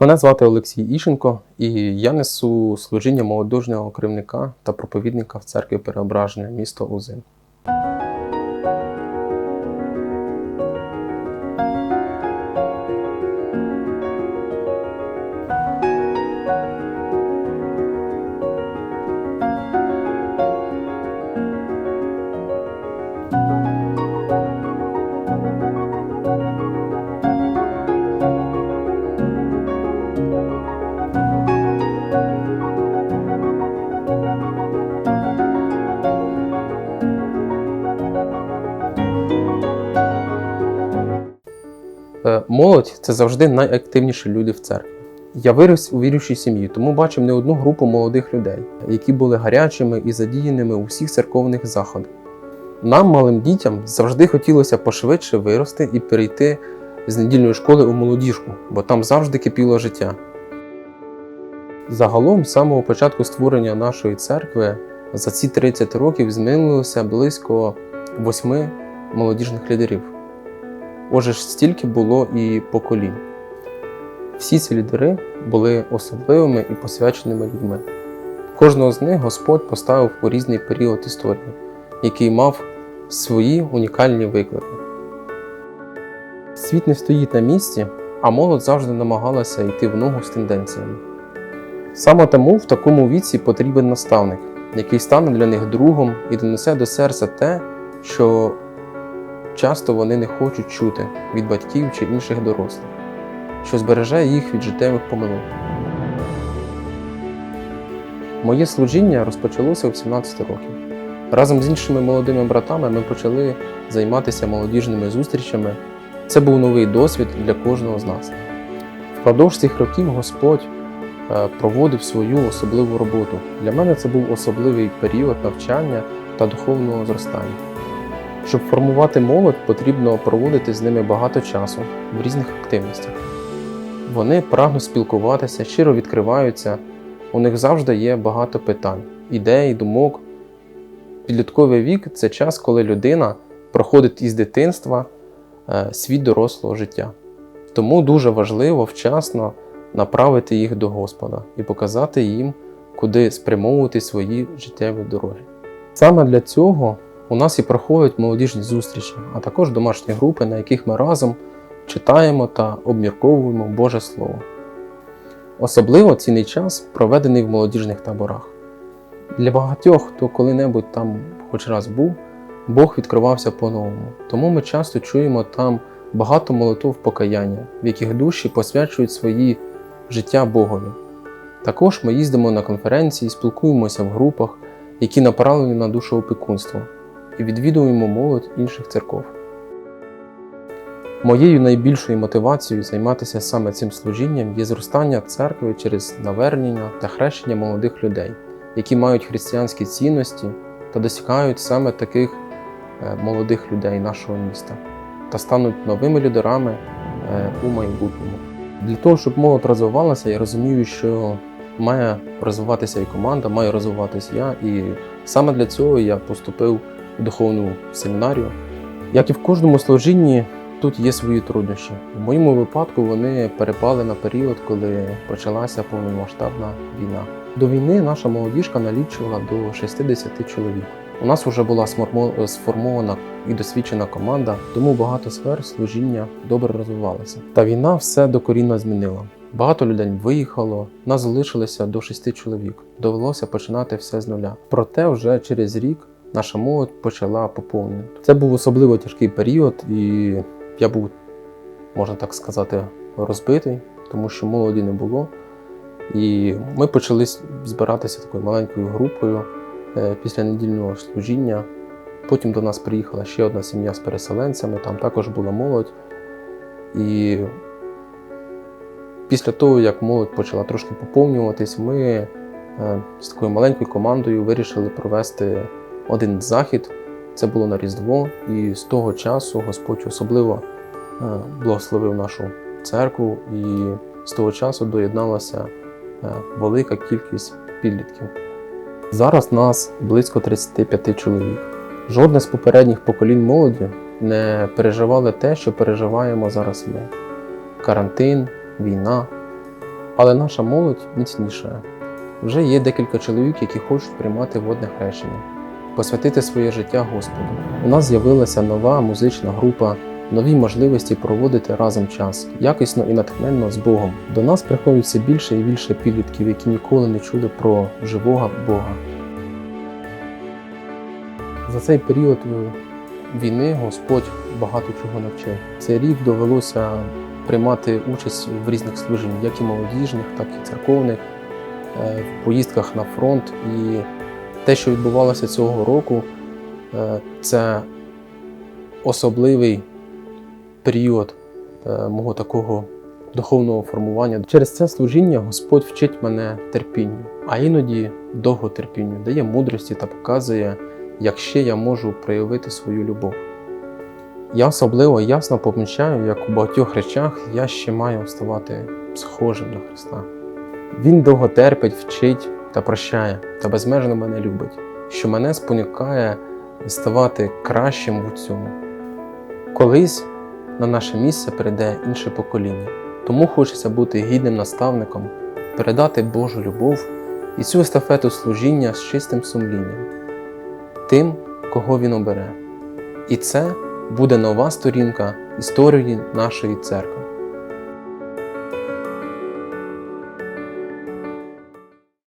Мене звати Олексій Ішенко, і я несу служіння молодожнього керівника та проповідника в церкві Переображення місто Узин. Молодь це завжди найактивніші люди в церкві. Я виріс у віруючій сім'ї, тому бачив не одну групу молодих людей, які були гарячими і задіяними у всіх церковних заходах. Нам, малим дітям, завжди хотілося пошвидше вирости і перейти з недільної школи у молодіжку, бо там завжди кипіло життя. Загалом, з самого початку створення нашої церкви, за ці 30 років змінилося близько восьми молодіжних лідерів. Отже ж, стільки було і поколінь. Всі ці лідери були особливими і посвяченими людьми. Кожного з них Господь поставив у різний період історії, який мав свої унікальні виклики. Світ не стоїть на місці, а молодь завжди намагалася йти в ногу з тенденціями. Саме тому в такому віці потрібен наставник, який стане для них другом і донесе до серця те, що часто вони не хочуть чути від батьків чи інших дорослих, що збереже їх від життєвих помилок. Моє служіння розпочалося в 17 років. Разом з іншими молодими братами ми почали займатися молодіжними зустрічами. Це був новий досвід для кожного з нас. Впродовж цих років Господь е, проводив свою особливу роботу. Для мене це був особливий період навчання та духовного зростання. Щоб формувати молодь, потрібно проводити з ними багато часу в різних активностях. Вони прагнуть спілкуватися, щиро відкриваються, у них завжди є багато питань, ідей, думок. Підлітковий вік це час, коли людина проходить із дитинства е, світ дорослого життя. Тому дуже важливо вчасно направити їх до Господа і показати їм, куди спрямовувати свої життєві дороги. Саме для цього у нас і проходять молодіжні зустрічі, а також домашні групи, на яких ми разом читаємо та обмірковуємо Боже Слово. Особливо цінний час проведений в молодіжних таборах. Для багатьох, хто коли-небудь там хоч раз був, Бог відкривався по-новому. Тому ми часто чуємо там багато молитов покаяння, в яких душі посвячують свої життя Богові. Також ми їздимо на конференції, спілкуємося в групах, які направлені на душоопікунство, і відвідуємо молодь інших церков. Моєю найбільшою мотивацією займатися саме цим служінням є зростання церкви через навернення та хрещення молодих людей, які мають християнські цінності та досягають саме таких е, молодих людей нашого міста та стануть новими лідерами е, у майбутньому. Для того, щоб молодь розвивалася, я розумію, що має розвиватися і команда, маю розвиватися я. І саме для цього я поступив духовну семінарію. Як і в кожному служінні, тут є свої труднощі. В моєму випадку вони перепали на період, коли почалася повномасштабна війна. До війни наша молодіжка налічувала до 60 чоловік. У нас вже була сформована і досвідчена команда, тому багато сфер служіння добре розвивалося. Та війна все докорінно змінила. Багато людей виїхало, нас залишилося до шести чоловік. Довелося починати все з нуля. Проте вже через рік наша молодь почала поповнювати. Це був особливо тяжкий період, і я був, можна так сказати, розбитий, тому що молоді не було. І ми почали збиратися такою маленькою групою е, після недільного служіння. Потім до нас приїхала ще одна сім'я з переселенцями, там також була молодь. І після того, як молодь почала трошки поповнюватись, ми е, з такою маленькою командою вирішили провести один захід. Це було на Різдво, і з того часу Господь особливо е, благословив нашу церкву, і з того часу доєдналася е, велика кількість підлітків. Зараз нас близько 35 чоловік. Жодне з попередніх поколінь молоді не переживали те, що переживаємо зараз ми. Карантин, війна. Але наша молодь міцніша. Вже є декілька чоловік, які хочуть приймати водне хрещення, посвятити своє життя Господу. У нас з'явилася нова музична група, нові можливості проводити разом час, якісно і натхненно з Богом. До нас приходять все більше і більше підлітків, які ніколи не чули про живого Бога. За цей період е, війни Господь багато чого навчив. Цей рік довелося приймати участь в різних служіннях, як і молодіжних, так і церковних, е, в поїздках на фронт. І те, що відбувалося цього року, е, це особливий період е, мого такого духовного формування. Через це служіння Господь вчить мене терпінню, а іноді довготерпінню, дає мудрості та показує, як ще я можу проявити свою любов. Я особливо ясно помічаю, як у багатьох речах я ще маю ставати схожим на Христа. Він довго терпить, вчить та прощає, та безмежно мене любить, що мене спонукає ставати кращим у цьому. Колись на наше місце прийде інше покоління, тому хочеться бути гідним наставником, передати Божу любов і цю естафету служіння з чистим сумлінням, тим, кого він обере. І це буде нова сторінка історії нашої церкви.